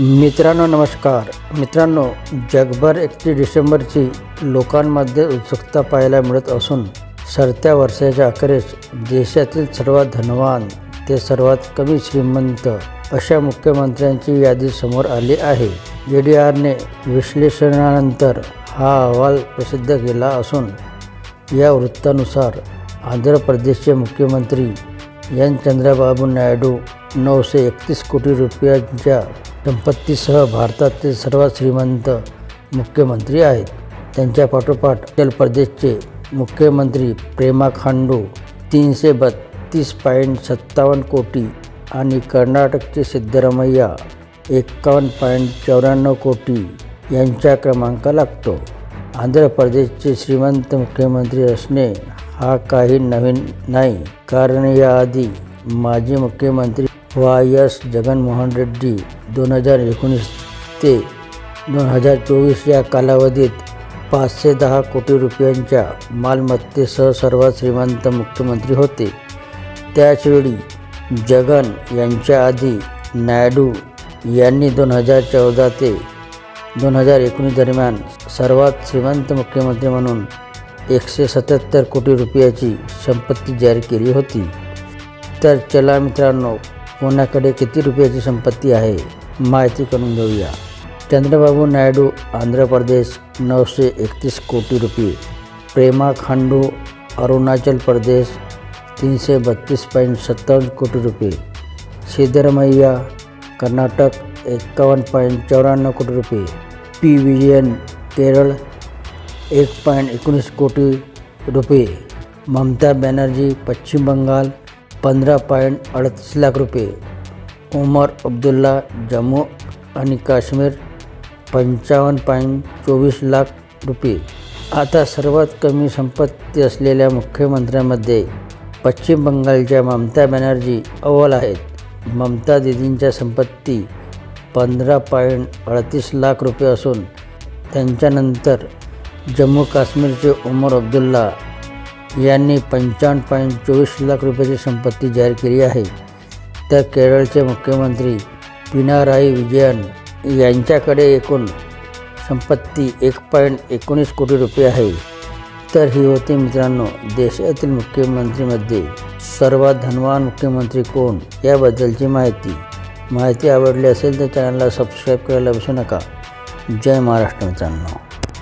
मित्रांनो नमस्कार. मित्रांनो जगभर एकतीस डिसेंबरची लोकांमध्ये उत्सुकता पाहायला मिळत असून सरत्या वर्षाच्या अखेरीस देशातील सर्वात धनवान ते सर्वात कमी श्रीमंत अशा मुख्यमंत्र्यांची यादी समोर आली आहे. जे डी आरने विश्लेषणानंतर हा अहवाल प्रसिद्ध केला असून या वृत्तानुसार आंध्र प्रदेशचे मुख्यमंत्री एन. चंद्रबाबू नायडू नऊशे एकतीस कोटी रुपयांच्या संपत्तीसह भारतातील सर्वात श्रीमंत मुख्यमंत्री आहेत. त्यांच्या पाठोपाठ उत्तर प्रदेशचे मुख्यमंत्री प्रेमा खांडू तीनशे बत्तीस पॉईंट सत्तावन्न कोटी आणि कर्नाटकचे सिद्धरामय्या एकावन्न पॉईंट चौऱ्याण्णव कोटी यांचा क्रमांक लागतो. आंध्र प्रदेशचे श्रीमंत मुख्यमंत्री असणे हा काही नवीन नाही. कारण याआधी माजी मुख्यमंत्री वाय एस जगनमोहन रेड्डी दोन हजार एकोणीस ते दोन हजार चोवीस या कालावधीत पाचशे दहा कोटी रुपयांच्या मालमत्तेसह सर्वात श्रीमंत मुख्यमंत्री होते. त्याचवेळी जगन यांच्या आधी नायडू यांनी दोन हजार चौदा ते दोन हजार एकोणीस दरम्यान सर्वात श्रीमंत मुख्यमंत्री म्हणून एकशे सत्याहत्तर कोटी रुपयाची संपत्ती जाहीर केली होती. तर चला मित्रांनो कोणाकडे किती रुपयाची संपत्ती आहे माहिती करून घेऊया. चंद्रबाबू नायडू आंध्र प्रदेश नऊशे एकतीस कोटी रुपये. प्रेमा खांडू अरुणाचल प्रदेश तीनशे बत्तीस पॉईंट सत्तावन्न कोटी रुपये. सिद्धरमैया कर्नाटक एकावन्न पॉईंट चौऱ्याण्णव कोटी रुपये. पी विजयन केरळ एक पॉईंट एकोणीस कोटी रुपये. ममता बॅनर्जी पश्चिम बंगाल पंधरा पॉईंट अडतीस लाख रुपये. उमर अब्दुल्ला जम्मू आणि काश्मीर पंचावन्न पॉईंट चोवीस लाख रुपये. आता सर्वात कमी संपत्ती असलेल्या मुख्यमंत्र्यांमध्ये पश्चिम बंगालच्या ममता बॅनर्जी अव्वल आहेत. ममता दिदींच्या संपत्ती पंधरा पॉईंट अडतीस लाख रुपये असून त्यांच्यानंतर जम्मू काश्मीरचे उमर अब्दुल्ला यांनी पंचावन्न पॉईंट चोवीस लाख रुपयाची संपत्ती जाहीर केली आहे. तर केरळचे मुख्यमंत्री पिनाराई विजयन यांच्याकडे एकूण संपत्ती एक पॉईंट एकोणीस कोटी रुपये आहे. तर ही होती मित्रांनो देशातील मुख्यमंत्रीमध्ये सर्वात धनवान मुख्यमंत्री कोण याबद्दलची माहिती. माहिती आवडली असेल तर चॅनलला सबस्क्राईब करायला विसरू नका. जय महाराष्ट्र मित्रांनो.